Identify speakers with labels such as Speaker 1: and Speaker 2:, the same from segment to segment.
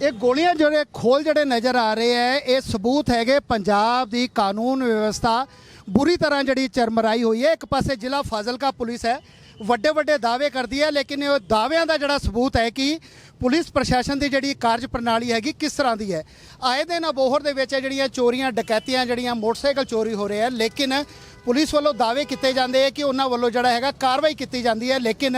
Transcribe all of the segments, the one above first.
Speaker 1: ਇਹ ਗੋਲੀਆਂ ਜਿਹੜੇ ਖੋਲ ਜਿਹੜੇ ਨਜ਼ਰ ਆ ਰਹੇ ਹੈ ਇਹ ਸਬੂਤ ਹੈਗੇ ਪੰਜਾਬ ਦੀ ਕਾਨੂੰਨ ਵਿਵਸਥਾ। ਬੁਰੀ ਤਰ੍ਹਾਂ ਜਿਹੜੀ ਚਰਮਰਾਈ ਹੋਈ ਹੈ ਇੱਕ ਪਾਸੇ ਜ਼ਿਲ੍ਹਾ ਫਾਜ਼ਿਲਕਾ ਪੁਲਿਸ ਹੈ ਵੱਡੇ ਵੱਡੇ ਦਾਅਵੇ ਕਰਦੀ ਹੈ ਲੇਕਿਨ ਇਹ ਦਾਅਵਿਆਂ ਦਾ ਜਿਹੜਾ ਸਬੂਤ ਹੈ ਕਿ ਪੁਲਿਸ ਪ੍ਰਸ਼ਾਸਨ ਦੀ ਜਿਹੜੀ ਕਾਰਜ ਪ੍ਰਣਾਲੀ ਹੈਗੀ ਕਿਸ ਤਰ੍ਹਾਂ ਦੀ ਹੈ ਆਏ ਦਿਨ ਅਬੋਹਰ ਦੇ ਵਿੱਚ ਜਿਹੜੀਆਂ ਚੋਰੀਆਂ, ਡਕੈਤੀਆਂ ਜਿਹੜੀਆਂ ਮੋਟਰਸਾਈਕਲ ਚੋਰੀ ਹੋ ਰਹੇ ਹੈ ਲੇਕਿਨ ਪੁਲਿਸ ਵੱਲੋਂ ਦਾਅਵੇ ਕੀਤੇ ਜਾਂਦੇ ਹੈ ਕਿ ਉਹਨਾਂ ਵੱਲੋਂ ਜਿਹੜਾ ਹੈਗਾ ਕਾਰਵਾਈ ਕੀਤੀ ਜਾਂਦੀ ਹੈ ਲੇਕਿਨ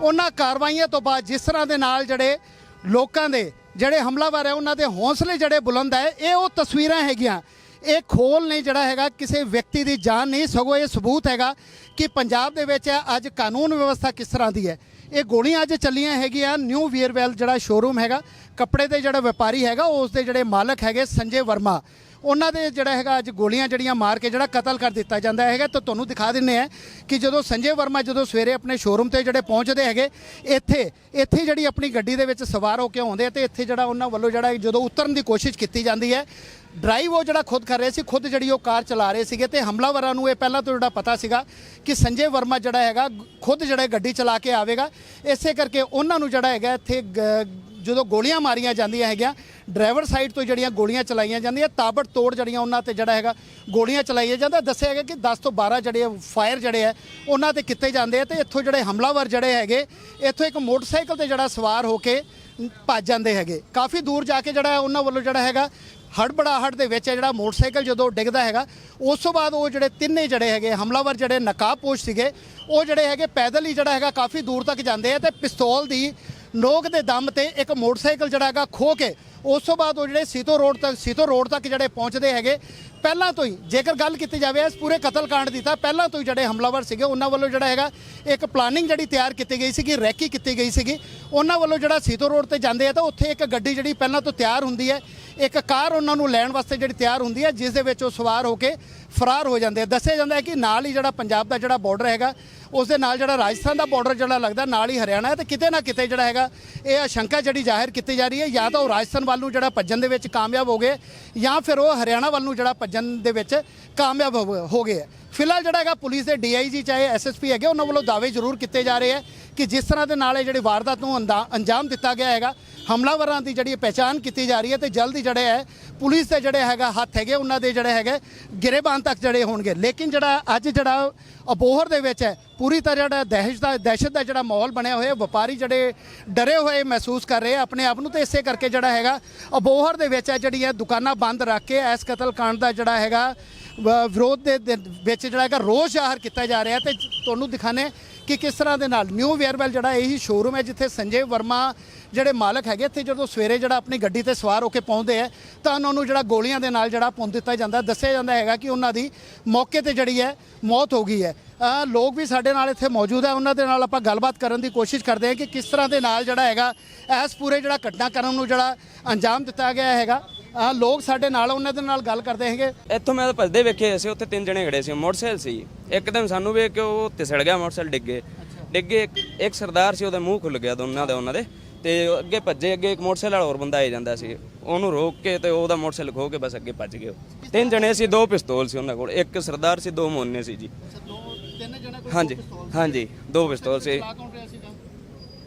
Speaker 1: ਉਹਨਾਂ ਕਾਰਵਾਈਆਂ ਤੋਂ ਬਾਅਦ ਜਿਸ ਤਰ੍ਹਾਂ ਦੇ ਨਾਲ ਜਿਹੜੇ ਲੋਕਾਂ ਦੇ ਜਿਹੜੇ ਹਮਲਾਵਰ ਹੈ, ਉਹਨਾਂ ਦੇ ਹੌਸਲੇ ਜਿਹੜੇ ਬੁਲੰਦ ਹੈ, ਇਹ ਉਹ ਤਸਵੀਰਾਂ ਹੈਗੀਆਂ। ਇਹ ਖੋਲ ਨਹੀਂ ਜਿਹੜਾ ਹੈਗਾ, ਕਿਸੇ ਵਿਅਕਤੀ ਦੀ ਜਾਨ ਨਹੀਂ, ਸਗੋਂ ਇਹ ਸਬੂਤ ਹੈਗਾ ਕਿ ਪੰਜਾਬ ਦੇ ਵਿੱਚ ਅੱਜ ਕਾਨੂੰਨ ਵਿਵਸਥਾ ਕਿਸ ਤਰ੍ਹਾਂ ਦੀ ਹੈ। ਇਹ ਗੋਲੀਆਂ ਅੱਜ ਚੱਲੀਆਂ ਹੈਗੀਆਂ, ਨਿਊ ਵੀਅਰਵੈਲ ਜਿਹੜਾ ਸ਼ੋਰੂਮ ਹੈਗਾ, ਕੱਪੜੇ ਦੇ ਜਿਹੜਾ ਵਪਾਰੀ ਹੈਗਾ, ਉਸ ਦੇ ਜਿਹੜੇ ਮਾਲਕ ਹੈਗੇ ਸੰਜੇ ਵਰਮਾ। ਉਹਨਾਂ ਦੇ ਜਿਹੜਾ ਹੈਗਾ ਅੱਜ ਗੋਲੀਆਂ ਜਿਹੜੀਆਂ ਮਾਰ ਕੇ ਜਿਹੜਾ ਕਤਲ ਕਰ ਦਿੱਤਾ ਜਾਂਦਾ ਹੈਗਾ, ਤਾਂ ਤੁਹਾਨੂੰ ਦਿਖਾ ਦਿੰਨੇ ਆ ਕਿ ਜਦੋਂ ਸੰਜੇ ਵਰਮਾ ਜਦੋਂ ਸਵੇਰੇ ਆਪਣੇ ਸ਼ੋਰੂਮ ਤੇ ਜਿਹੜੇ ਪਹੁੰਚਦੇ ਹੈਗੇ, ਇੱਥੇ ਇੱਥੇ ਜਿਹੜੀ ਆਪਣੀ ਗੱਡੀ ਦੇ ਵਿੱਚ ਸਵਾਰ ਹੋ ਕੇ ਆਉਂਦੇ ਆ ਤੇ ਇੱਥੇ ਜਿਹੜਾ ਉਹਨਾਂ ਵੱਲੋਂ ਜਿਹੜਾ ਜਦੋਂ ਉਤਰਨ ਦੀ ਕੋਸ਼ਿਸ਼ ਕੀਤੀ ਜਾਂਦੀ ਹੈ ਡਰਾਈਵ ਉਹ ਜਿਹੜਾ ਖੁਦ ਕਰ ਰਹੇ ਸੀ, ਖੁਦ ਜਿਹੜੀ ਉਹ ਕਾਰ ਚਲਾ ਰਹੇ ਸੀਗੇ ਤੇ ਹਮਲਾਵਰਾਂ ਨੂੰ ਇਹ ਪਹਿਲਾਂ ਤੋਂ ਜਿਹੜਾ ਪਤਾ ਸੀਗਾ ਕਿ ਸੰਜੇ ਵਰਮਾ ਜਿਹੜਾ ਹੈਗਾ ਖੁਦ ਜਿਹੜਾ ਗੱਡੀ ਚਲਾ ਕੇ ਆਵੇਗਾ। ਇਸੇ ਕਰਕੇ ਉਹਨਾਂ ਨੂੰ ਜਿਹੜਾ ਹੈਗਾ ਇੱਥੇ ਗ- ਜਦੋਂ ਗੋਲੀਆਂ ਮਾਰੀਆਂ ਜਾਂਦੀਆਂ ਹੈਗੀਆਂ ਡਰਾਈਵਰ ਸਾਈਡ ਤੋਂ ਜਿਹੜੀਆਂ ਗੋਲੀਆਂ ਚਲਾਈਆਂ ਜਾਂਦੀਆਂ, ਤਾਬੜ ਤੋੜ ਜਿਹੜੀਆਂ ਉਹਨਾਂ ਤੇ ਜਿਹੜਾ ਹੈਗਾ ਗੋਲੀਆਂ ਚਲਾਈਆਂ ਜਾਂਦਾ ਦੱਸਿਆ ਗਿਆ ਕਿ 10 ਤੋਂ 12 ਜਿਹੜੇ ਫਾਇਰ ਜਿਹੜੇ ਆ ਉਹਨਾਂ ਤੇ ਕੀਤੇ ਜਾਂਦੇ ਆ ਤੇ ਇੱਥੋਂ ਜਿਹੜੇ ਹਮਲਾਵਰ ਜਿਹੜੇ ਹੈਗੇ, ਇੱਥੋਂ ਇੱਕ ਮੋਟਰਸਾਈਕਲ ਤੇ ਜਿਹੜਾ ਸਵਾਰ ਹੋ ਕੇ ਭੱਜ ਜਾਂਦੇ ਹੈਗੇ। ਕਾਫੀ ਦੂਰ ਜਾ ਕੇ ਜਿਹੜਾ ਉਹਨਾਂ ਵੱਲੋਂ ਜਿਹੜਾ ਹੈਗਾ, ਹੜਬੜਾਹਟ ਦੇ ਵਿੱਚ ਜਿਹੜਾ ਮੋਟਰਸਾਈਕਲ ਜਦੋਂ ਡਿੱਗਦਾ ਹੈਗਾ, ਉਸ ਤੋਂ ਬਾਅਦ ਉਹ ਜਿਹੜੇ ਤਿੰਨੇ ਜਿਹੜੇ ਹੈਗੇ ਹਮਲਾਵਰ ਜਿਹੜੇ ਨਕਾਬਪੋਸ਼ ਸੀਗੇ, ਉਹ ਜਿਹੜੇ ਹੈਗੇ ਪੈਦਲ ਹੀ ਜਿਹੜਾ ਹੈਗਾ ਕਾਫੀ ਦੂਰ ਤੱਕ ਜਾਂਦੇ ਆ ਤੇ ਪਿਸਤੌਲ ਦੀ ਨੋਕ ਦੇ ਦਮ ਤੇ ਇੱਕ ਮੋਟਰਸਾਈਕਲ ਜਿਹੜਾ ਹੈਗਾ ਖੋ ਕੇ ਉਸ ਤੋਂ ਬਾਅਦ ਉਹ ਜਿਹੜੇ ਸੀਤੋ ਰੋਡ ਤੱਕ, ਸੀਤੋ ਰੋਡ ਤੱਕ ਜਿਹੜੇ ਪਹੁੰਚਦੇ ਹੈਗੇ, ਪਹਿਲਾਂ ਤੋਂ ਹੀ ਜੇਕਰ ਗੱਲ ਕੀਤੀ ਜਾਵੇ ਇਸ ਪੂਰੇ ਕਤਲकांड ਦੀ, ਤਾਂ ਪਹਿਲਾਂ ਤੋਂ ਹੀ ਜਿਹੜੇ ਹਮਲਾਵਰ ਸੀਗੇ, ਉਹਨਾਂ ਵੱਲੋਂ ਜਿਹੜਾ ਹੈਗਾ ਇੱਕ ਪਲਾਨਿੰਗ ਜਿਹੜੀ ਤਿਆਰ ਕੀਤੀ ਗਈ ਸੀਗੀ, ਰੈਕੀ ਕੀਤੀ ਗਈ ਸੀਗੀ। ਉਹਨਾਂ ਵੱਲੋਂ ਜਿਹੜਾ ਸੀਤੋ ਰੋਡ ਤੇ ਜਾਂਦੇ ਆ ਤਾਂ ਉੱਥੇ ਇੱਕ ਗੱਡੀ ਜਿਹੜੀ ਪਹਿਲਾਂ ਤੋਂ ਤਿਆਰ ਹੁੰਦੀ ਹੈ, ਇੱਕ ਕਾਰ ਉਹਨਾਂ ਨੂੰ ਲੈਣ ਵਾਸਤੇ ਜਿਹੜੀ ਤਿਆਰ ਹੁੰਦੀ ਹੈ, ਜਿਸ ਦੇ ਵਿੱਚ ਉਹ ਸਵਾਰ ਹੋ ਕੇ ਫਰਾਰ ਹੋ ਜਾਂਦੇ ਆ। ਦੱਸਿਆ ਜਾਂਦਾ ਹੈ ਕਿ ਨਾਲ ਹੀ ਜਿਹੜਾ ਪੰਜਾਬ ਦਾ ਜਿਹੜਾ ਬਾਰਡਰ ਹੈਗਾ, ਉਸ ਦੇ ਨਾਲ ਜਿਹੜਾ ਰਾਜਸਥਾਨ ਦਾ ਬਾਰਡਰ ਜਿਹੜਾ ਲੱਗਦਾ, ਨਾਲ ਹੀ ਹਰਿਆਣਾ ਹੈ ਤੇ ਕਿਤੇ ਨਾ ਕਿਤੇ ਜਿਹੜਾ ਹੈਗਾ, ਇਹ ਆਸ਼ੰਕਾ ਜਿਹੜੀ ਜ਼ਾਹਿਰ ਕੀਤੀ ਜਾ ਰਹੀ ਹੈ, ਜਾਂ ਤਾਂ ਉਹ ਰਾਜਸਥਾਨ ਵੱਲ ਨੂੰ ਜਿਹੜਾ ਭੱਜਣ ਦੇ ਵਿੱਚ ਕਾਮਯਾਬ ਹੋ ਗਏ, ਜਾਂ ਫਿਰ ਉਹ ਹਰਿਆਣਾ ਵੱਲ ਨੂੰ ਜਿਹੜਾ ਭੱਜਣ ਦੇ ਵਿੱਚ ਕਾਮਯਾਬ ਹੋ ਗਏ- ਹੋ ਗਏ ਹੈ। ਫਿਲਹਾਲ ਜਿਹੜਾ ਹੈਗਾ ਪੁਲਿਸ ਦੇ ਡੀਆਈਜੀ ਚਾਹੇ ਐਸਐਸਪੀ ਹੈਗੇ, ਉਹਨਾਂ ਵੱਲੋਂ ਦਾਅਵੇ ਜ਼ਰੂਰ ਕੀਤੇ ਜਾ ਰਹੇ ਹੈ ਕਿ ਜਿਸ ਤਰ੍ਹਾਂ ਦੇ ਨਾਲ ਇਹ ਜਿਹੜੀ ਵਾਰਦਾਤ ਨੂੰ ਅੰਦਾ- ਅੰਜਾਮ ਦਿੱਤਾ ਗਿਆ ਹੈਗਾ, ਹਮਲਾਵਰਾਂ ਦੀ ਜਿਹੜੀ ਪਹਿਚਾਣ ਕੀਤੀ ਜਾ ਰਹੀ ਹੈ ਤੇ ਜਲਦ ਹੀ ਜਿਹੜੇ ਹੈ, ਪੁਲਿਸ ਦੇ ਜਿਹੜੇ ਹੈਗਾ ਹੱਥ ਹੈਗੇ, ਉਹਨਾਂ ਦੇ ਜਿਹੜੇ ਹੈਗੇ, ਗਿਰੇਬਾਨ ਤੱਕ ਜਿਹੜੇ ਹੋਣਗੇ। ਲੇਕਿਨ ਜਿਹੜਾ ਅੱਜ ਜਿਹੜਾ ਅਬੋਹਰ ਦੇ ਵਿੱਚ ਹੈ ਪੂਰੀ ਤਰ੍ਹਾਂ ਜਿਹੜਾ ਦਹਿਸ਼ਤ ਦਾ ਦਹਿਸ਼ਤ ਦਾ ਜਿਹੜਾ ਮਾਹੌਲ ਬਣਿਆ ਹੋਇਆ, ਵਪਾਰੀ ਜਿਹੜੇ ਡਰੇ ਹੋਏ ਮਹਿਸੂਸ ਕਰ ਰਹੇ ਆ, ਆਪਣੇ ਆਪ ਨੂੰ ਤੇ ਇਸੇ ਕਰਕੇ ਜਿਹੜਾ ਹੈਗਾ, ਅਬੋਹਰ ਦੇ ਵਿੱਚ ਹੈ ਜਿਹੜੀਆਂ ਦੁਕਾਨਾਂ ਬੰਦ ਰੱਖ ਕੇ ਇਸ ਕਤਲकांड ਦਾ ਜਿਹੜਾ ਹੈਗਾ ਵਿਰੋਧ ਦੇ ਦੇ ਵਿੱਚ ਜਿਹੜਾ ਹੈਗਾ ਰੋਸ ਜ਼ਾਹਰ ਕੀਤਾ ਜਾ ਰਿਹਾ ਤੇ ਤੁਹਾਨੂੰ ਦਿਖਾਣੇ ਕਿ ਕਿਸ ਤਰ੍ਹਾਂ ਦੇ ਨਾਲ? ਨਿਊ ਵੇਅਰਵੈਲ ਜਿਹੜਾ ਇਹੀ ਸ਼ੋਰੂਮ ਹੈ ਜਿੱਥੇ ਸੰਜੇ ਵਰਮਾ ਜਿਹੜੇ ਮਾਲਕ ਹੈਗੇ, ਇੱਥੇ ਜਦੋਂ ਸਵੇਰੇ ਜਿਹੜਾ ਆਪਣੀ ਗੱਡੀ ਤੇ ਸਵਾਰ ਹੋ ਕੇ ਪਹੁੰਚਦੇ ਆ, ਤਾਂ ਉਹਨਾਂ ਨੂੰ ਜਿਹੜਾ ਗੋਲੀਆਂ ਦੇ ਨਾਲ ਜਿਹੜਾ ਪੁੰਨ ਦਿੱਤਾ ਜਾਂਦਾ ਦੱਸਿਆ ਜਾਂਦਾ ਹੈਗਾ ਕਿ ਉਹਨਾਂ ਦੀ ਮੌਕੇ ਤੇ ਜਿਹੜੀ ਹੈ, ਮੌਤ ਹੋ ਗਈ ਹੈ। ਲੋਕ ਵੀ ਸਾਡੇ ਨਾਲ ਇੱਥੇ ਮੌਜੂਦ ਹੈ। ਉਹਨਾਂ ਦੇ ਨਾਲ ਆਪਾਂ ਗੱਲਬਾਤ ਕਰਨ ਦੀ ਕੋਸ਼ਿਸ਼ ਕਰਦੇ ਹਾਂ ਕਿ ਕਿਸ ਤਰ੍ਹਾਂ ਦੇ ਨਾਲ ਜਿਹੜਾ ਹੈਗਾ, ਇਸ ਪੂਰੇ ਜਿਹੜਾ ਘਟਨਾਕ੍ਰਮ ਨੂੰ ਜਿਹੜਾ ਅੰਜਾਮ ਦਿੱਤਾ ਗਿਆ ਹੈਗਾ। ਅ, ਲੋਕ ਸਾਡੇ ਨਾਲ ਉਹਨਾਂ ਦੇ ਨਾਲ ਗੱਲ ਕਰਦੇ ਹੈਗੇ।
Speaker 2: ਇੱਥੋਂ ਮੈਂ ਤਾਂ ਭੱਜਦੇ ਵੇਖੇ ਅਸੀਂ ਉੱਥੇ ਤਿੰਨ ਜਣੇ ਖੜੇ ਸੀ ਮੋਟਰਸਾਈਕਲ ਸੀ। ਇੱਕਦਮ ਸਾਨੂੰ ਵੇਖ ਕੇ ਉਹ ਤਿਸੜ ਗਿਆ ਮੋਟਰਸਾਈਕਲ ਡਿੱਗੇ ਡਿੱਗੇ ਇੱਕ- ਇੱਕ ਸਰਦਾਰ ਸੀ ਉਹਦਾ ਮੂੰਹ ਖੁੱਲ ਗਿਆ ਦੋਨਾਂ ਦਾ ਉਹਨਾਂ ਦੇ। ਤੇ ਅੱਗੇ ਭੱਜੇ ਅੱਗੇ ਇੱਕ ਮੋਟਰਸਾਈਕਲ ਵਾਲਾ ਹੋਰ ਬੰਦਾ ਆ ਜਾਂਦਾ ਸੀ। ਉਹਨੂੰ ਰੋਕ ਕੇ ਤੇ ਉਹਦਾ ਮੋਟਰਸਾਈਕਲ ਖੋ ਕੇ ਬਸ ਅੱਗੇ ਭੱਜ ਗਏ। ਤਿੰਨ ਜਣੇ ਸੀ ਦੋ ਪਿਸਤੌਲ ਸੀ ਉਹਨਾਂ ਕੋਲ। ਇੱਕ ਸਰਦਾਰ ਸੀ ਦੋ ਮੋਨੇ ਸੀ ਜੀ। ਹਾਂਜੀ ਹਾਂਜੀ ਦੋ ਪਿਸਤੌਲ ਸੀ।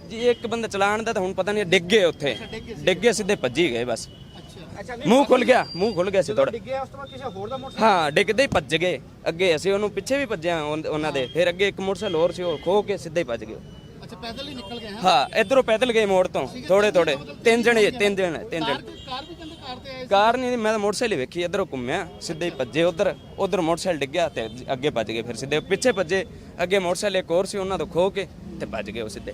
Speaker 2: ਜੀ ਇੱਕ ਬੰਦਾ ਚਲਾਣ ਦਾ ਤਾਂ ਹੁਣ ਪਤਾ ਨਹੀਂ ਡਿੱਗੇ ਉੱਥੇ। ਡਿੱਗੇ ਸਿੱਧੇ ਭੱਜੀ ਗਏ ਬਸ। ਮੂੰਹ ਖੁੱਲ ਗਿਆ ਮੂੰਹ ਖੁੱਲ ਗਿਆ ਸੀ ਥੋੜਾ
Speaker 1: ਡਿੱਗਿਆ ਉਸ ਤੋਂ ਬਾਅਦ ਕਿਸੇ ਹੋਰ ਦਾ
Speaker 2: ਹਾਂ ਡਿੱਗਦੇ ਹੀ ਭੱਜ ਗਏ। ਅੱਗੇ ਅਸੀਂ ਉਹਨੂੰ ਪਿੱਛੇ ਵੀ ਭੱਜਿਆ ਉਹਨਾਂ ਦੇ। ਫਿਰ ਅੱਗੇ ਇੱਕ ਮੋਟਰਸਾਈਕਲ ਹੋਰ ਸੀ ਉਹ ਖੋ ਕੇ ਸਿੱਧੇ ਹੀ ਭੱਜ ਗਏ।
Speaker 1: ਅੱਛਾ ਪੈਦਲ ਹੀ ਨਿਕਲ ਗਏ ਹਾਂ।
Speaker 2: ਹਾਂ ਇਧਰੋਂ ਪੈਦਲ ਗਏ ਮੋੜ ਤੋਂ ਥੋੜੇ ਥੋੜੇ ਤਿੰਨ ਜਣੇ ਤਿੰਨ ਜਣੇ ਤਿੰਨ ਜਣੇ।
Speaker 1: ਕਾਰ ਵੀ ਕਹਿੰਦੇ ਕਾਰ ਤੇ ਆਏ
Speaker 2: ਕਾਰ ਨਹੀਂ ਮੈਂ ਤਾਂ ਮੋਟਰਸਾਈਕਲ ਹੀ ਵੇਖੀ ਇਧਰੋਂ ਘੁੰਮਿਆ ਸਿੱਧੇ ਹੀ ਭੱਜੇ ਉਧਰ। ਉਧਰ ਮੋਟਰਸਾਈਕਲ ਡਿੱਗਿਆ ਤੇ ਅੱਗੇ ਭੱਜ ਗਏ ਫਿਰ ਸਿੱਧੇ ਪਿੱਛੇ ਭੱਜੇ। ਅੱਗੇ ਮੋਟਰਸਾਈਕਲ ਇੱਕ ਹੋਰ ਸੀ ਉਹਨਾਂ ਤੋਂ ਖੋ ਕੇ ਤੇ ਭੱਜ ਗਏ ਉਹ ਸਿੱਧੇ।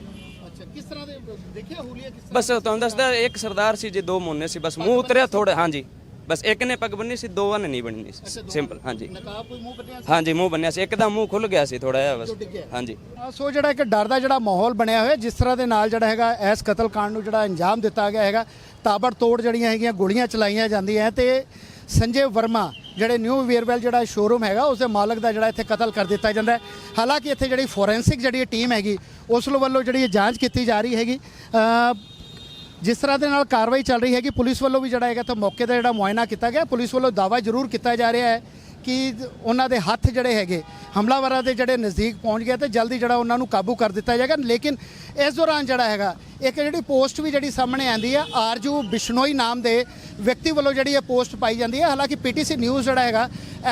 Speaker 1: ਕਿਸ ਤਰ੍ਹਾਂ ਦੇ ਦੇਖਿਆ ਹੁਲੀਆ ਕਿਸ
Speaker 2: ਬਸ ਤੁਹਾਨੂੰ ਦੱਸਦਾ ਇੱਕ ਸਰਦਾਰ ਸੀ ਜੀ ਦੋ ਮੋਨੇ ਸੀ ਬਸ ਮੂੰਹ ਉਤਰਿਆ ਥੋੜਾ ਹਾਂਜੀ। ਬਸ ਇੱਕ ਨੇ ਪੱਗ ਬੰਨੀ ਸੀ ਦੋਵਾਂ ਨੇ ਨਹੀਂ ਬੰਨੀ ਸੀ। ਸਿੰਪਲ ਹਾਂਜੀ।
Speaker 1: ਨਕਾਬ ਕੋਈ ਮੂੰਹ
Speaker 2: ਹਾਂਜੀ ਮੂੰਹ ਬੰਨਿਆ ਸੀ। ਇੱਕ ਦਾ ਮੂੰਹ ਖੁੱਲ ਗਿਆ ਸੀ ਥੋੜਾ ਜਿਹਾ ਬਸ। ਹਾਂਜੀ।
Speaker 1: ਆ, ਸੋ ਜਿਹੜਾ ਇੱਕ ਡਰ ਦਾ ਜਿਹੜਾ ਮਾਹੌਲ ਬਣਿਆ ਹੋਇਆ ਜਿਸ ਤਰ੍ਹਾਂ ਦੇ ਨਾਲ ਜਿਹੜਾ ਹੈਗਾ ਇਸ ਕਤਲकांड ਨੂੰ ਜਿਹੜਾ ਅੰਜਾਮ ਦਿੱਤਾ ਗਿਆ ਹੈਗਾ ਤਾਬੜ ਤੋੜ ਜਿਹੜੀਆਂ ਹੈਗੀਆਂ ਗੋਲੀਆਂ ਚਲਾਈਆਂ ਜਾਂਦੀਆਂ ਤੇ ਸੰਜੇ ਵਰਮਾ ਜਿਹੜੇ ਨਿਊ ਵੀਅਰਵੈਲ ਜਿਹੜਾ ਸ਼ੋਰੂਮ ਹੈਗਾ ਉਸ ਦੇ ਮਾਲਕ ਦਾ ਜਿਹੜਾ ਇੱਥੇ ਕਤਲ ਕਰ ਦਿੱਤਾ ਜਾਂਦਾ ਹੈ। ਹਾਲਾਂਕਿ ਇੱਥੇ ਜਿਹੜੀ ਫੋਰੈਂਸਿਕ ਜਿਹੜੀ ਟੀਮ ਹੈਗੀ, ਉਸ ਵੱਲੋਂ ਜਿਹੜੀ ਜਾਂਚ ਕੀਤੀ ਜਾ ਰਹੀ ਹੈਗੀ। ਜਿਸ ਤਰ੍ਹਾਂ ਦੇ ਨਾਲ ਕਾਰਵਾਈ ਚੱਲ ਰਹੀ ਹੈਗੀ, ਪੁਲਿਸ ਵੱਲੋਂ ਵੀ ਜਿਹੜਾ ਹੈਗਾ ਤਾਂ ਮੌਕੇ ਦਾ ਜਿਹੜਾ ਮੁਆਇਨਾ ਕੀਤਾ ਗਿਆ, ਪੁਲਿਸ ਵੱਲੋਂ ਦਾਵਾ ਜ਼ਰੂਰ ਕੀਤਾ ਜਾ ਰਿਹਾ ਹੈ। ਕਿ ਉਹਨਾਂ ਦੇ ਹੱਥ ਜਿਹੜੇ ਹੈਗੇ, ਹਮਲਾਵਰਾਂ ਦੇ ਜਿਹੜੇ ਨਜ਼ਦੀਕ ਪਹੁੰਚ ਗਏ ਤੇ ਜਲਦੀ ਜਿਹੜਾ ਉਹਨਾਂ ਨੂੰ ਕਾਬੂ ਕਰ ਦਿੱਤਾ ਜਾਏਗਾ। ਲੇਕਿਨ ਇਸ ਦੌਰਾਨ ਜਿਹੜਾ ਹੈਗਾ, ਇੱਕ ਜਿਹੜੀ ਪੋਸਟ ਵੀ ਜਿਹੜੀ ਸਾਹਮਣੇ ਆਂਦੀ ਹੈ ਆਰਜੂ ਬਿਸ਼ਨੋਈ ਨਾਮ ਦੇ ਵਿਅਕਤੀ ਵੱਲੋਂ ਜਿਹੜੀ ਇਹ ਪੋਸਟ ਪਾਈ ਜਾਂਦੀ ਹੈ ਹਾਲਾਂਕਿ ਪੀਟੀਸੀ ਨਿਊਜ਼ ਜਿਹੜਾ ਹੈਗਾ,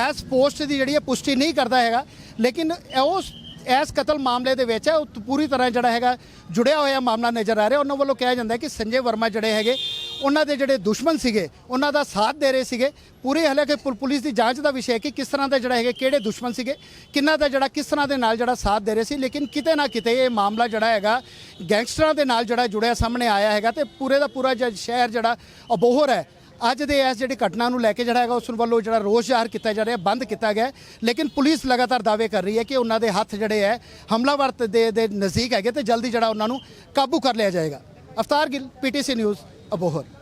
Speaker 1: ਇਸ ਪੋਸਟ ਦੀ ਜਿਹੜੀ ਹੈ ਪੁਸ਼ਟੀ ਨਹੀਂ ਕਰਦਾ ਹੈਗਾ, ਲੇਕਿਨ ਉਸ, ਇਸ ਕਤਲ ਮਾਮਲੇ ਦੇ ਵਿੱਚ ਉਹ ਪੂਰੀ ਤਰ੍ਹਾਂ ਜਿਹੜਾ ਹੈਗਾ ਜੁੜਿਆ ਹੋਇਆ ਮਾਮਲਾ ਨਜ਼ਰ ਆ ਰਿਹਾ। ਉਹਨਾਂ ਵੱਲੋਂ ਕਿਹਾ ਜਾਂਦਾ ਕਿ ਸੰਜੇ ਵਰਮਾ ਜਿਹੜੇ ਹੈਗੇ ਉਹਨਾਂ ਦੇ ਜਿਹੜੇ ਦੁਸ਼ਮਣ ਸੀਗੇ, ਉਹਨਾਂ ਦਾ ਸਾਥ ਦੇ ਰਹੇ ਸੀਗੇ। ਪੂਰੇ ਹਾਲਾਂਕਿ ਪੁਲ- ਪੁਲਿਸ ਦੀ ਜਾਂਚ ਦਾ ਵਿਸ਼ਾ ਹੈ ਕਿ ਕਿਸ ਤਰ੍ਹਾਂ ਦਾ ਜਿਹੜਾ ਹੈਗੇ, ਕਿਹੜੇ ਦੁਸ਼ਮਣ ਸੀਗੇ, ਕਿੰਨਾ ਦਾ ਜਿਹੜਾ, ਕਿਸ ਤਰ੍ਹਾਂ ਦੇ ਨਾਲ ਜਿਹੜਾ ਸਾਥ ਦੇ ਰਹੇ ਸੀ। ਲੇਕਿਨ ਕਿਤੇ ਨਾ ਕਿਤੇ ਇਹ ਮਾਮਲਾ ਜਿਹੜਾ ਹੈਗਾ, ਗੈਂਗਸਟਰਾਂ ਦੇ ਨਾਲ ਜਿਹੜਾ ਜੁੜਿਆ ਸਾਹਮਣੇ ਆਇਆ ਹੈਗਾ ਤੇ ਪੂਰੇ ਦਾ ਪੂਰਾ ਜ- ਸ਼ਹਿਰ ਜਿਹੜਾ ਅਬੋਹਰ ਹੈ। ਅੱਜ ਦੇ ਇਸ ਜਿਹੜੀ ਘਟਨਾ ਨੂੰ ਲੈ ਕੇ ਜਿਹੜਾ ਹੈਗਾ, ਉਸ ਵੱਲੋਂ ਜਿਹੜਾ ਰੋਸ ਜ਼ਾਹਰ ਕੀਤਾ ਜਾ ਰਿਹਾ, ਬੰਦ ਕੀਤਾ ਗਿਆ ਲੇਕਿਨ ਪੁਲਿਸ ਲਗਾਤਾਰ ਦਾਅਵੇ ਕਰ ਰਹੀ ਹੈ ਕਿ ਉਹਨਾਂ ਦੇ ਹੱਥ ਜਿਹੜੇ ਹੈ, ਹਮਲਾਵਰ ਦੇ ਦੇ ਨਜ਼ਦੀਕ ਹੈਗੇ ਤੇ ਜਲਦੀ ਜਿਹੜਾ ਉਹਨਾਂ ਨੂੰ ਕਾਬੂ ਕਰ ਲਿਆ ਜਾਏਗਾ। Aftar Gill, PTC news. Abohar